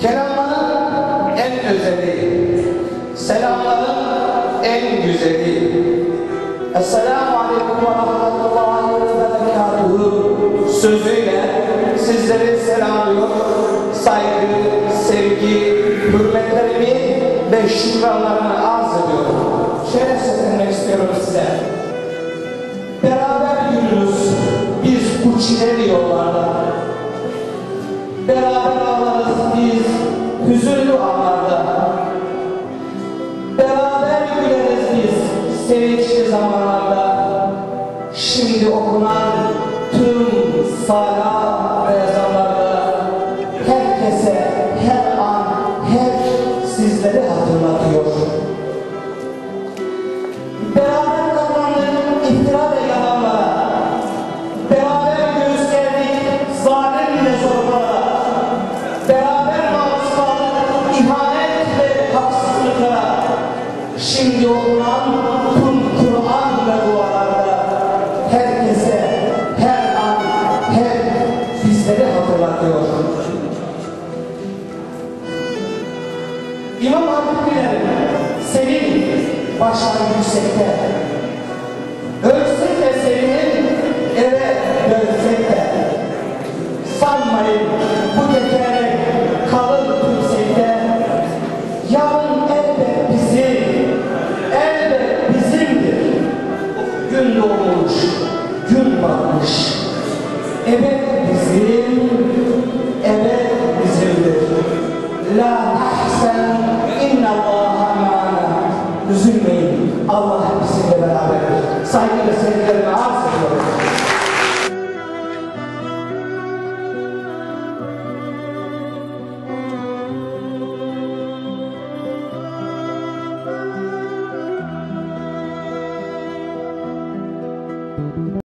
Kelamların en özeli, selamların en güzeli. Esselamu Aleyküm ve Rahmetullahi ve Berekatuhu sözüyle sizleri selamlıyor. Saygı, sevgi, hürmetlerimi ve şükranlarımı arz ediyorum. Şöyle seslenmek istiyorum size. Beraber yürürüz biz bu çileli yollarda. Beraber hüzünlü anlarda. Beraber güleriz biz sevinçli zamanlarda. Şimdi okunan tüm salat ve ezanlarda Şimdi okunan Kur'an ve dualarda herkese her an hep bizleri hatırlatıyor. İmam Hatip'lerin senin başları yüksekte. Evet bizim, evet bizimdir. La tahsen inna Allah'a ma'ana. Üzülmeyin. Allah bizimle beraberdir. Saygı ve sevgilerimi